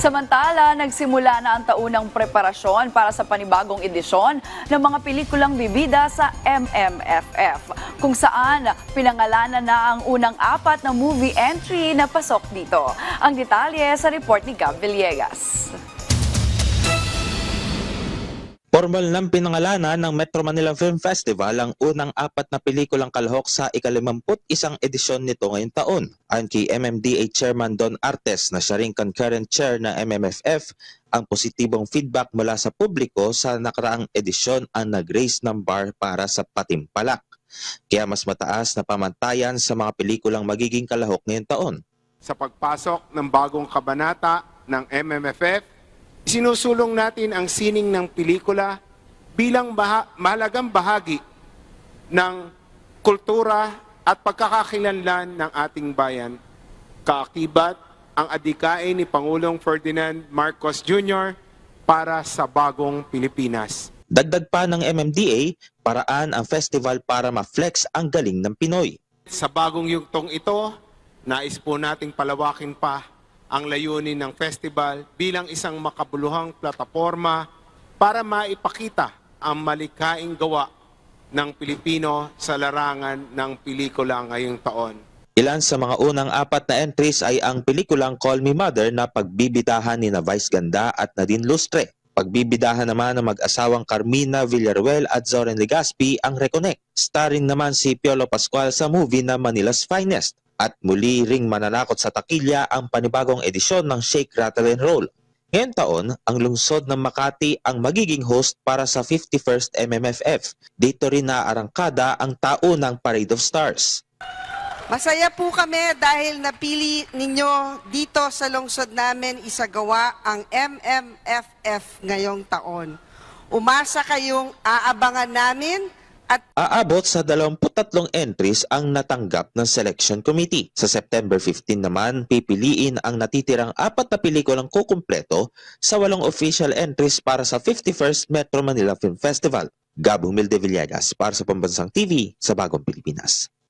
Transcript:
Samantala, nagsimula na ang taunang preparasyon para sa panibagong edisyon ng mga pelikulang bibida sa MMFF, kung saan pinangalanan na ang unang apat na movie entry na pasok dito. Ang detalye sa report ni Gab Villegas. Formal ng pinangalanan ng Metro Manila Film Festival ang unang apat na pelikulang kalahok sa ikalimamput isang edisyon nito ngayong taon. Ayon kay MMDA Chairman Don Artes na siya ring concurrent chair ng MMFF, ang positibong feedback mula sa publiko sa nakaraang edisyon ang nag-raise ng bar para sa patimpalak. Kaya mas mataas na pamantayan sa mga pelikulang magiging kalahok ngayong taon. sa pagpasok ng bagong kabanata ng MMFF, sinusulong natin ang sining ng pelikula bilang baha- mahalagang bahagi ng kultura at pagkakakilanlan ng ating bayan. Kaakibat ang adikain ni Pangulong Ferdinand Marcos Jr. para sa bagong Pilipinas. Dagdag pa ng MMDA, paraan ang festival para ma-flex ang galing ng Pinoy. Sa bagong yugtong ito, nais po nating palawakin pa ang layunin ng festival bilang isang makabuluhang plataforma para maipakita ang malikaing gawa ng Pilipino sa larangan ng pelikula ngayong taon. Ilan sa mga unang apat na entries ay ang pelikulang Call Me Mother na pagbibidahan ni na Vice Ganda at Nadine Lustre. Pagbibidahan naman ng mag-asawang Carmina Villaruel at Zoren Legaspi ang Reconnect. Starring naman si Piolo Pascual sa movie na Manila's Finest. At muli ring mananakot sa takilya ang panibagong edisyon ng Shake, Rattle and Roll. Ngayon taon, ang lungsod ng Makati ang magiging host para sa 51st MMFF. Dito rin naarangkada ang taunang Parade of Stars. Masaya po kami dahil napili ninyo dito sa lungsod namin isagawa ang MMFF ngayong taon. Umasa kayong aabangan namin at Aabot sa 23 entries ang natanggap ng selection committee. Sa September 15 naman, pipiliin ang natitirang apat na pelikulang kukumpleto sa walong official entries para sa 51st Metro Manila Film Festival. Gab Humilde Villegas para sa Pambansang TV sa Bagong Pilipinas.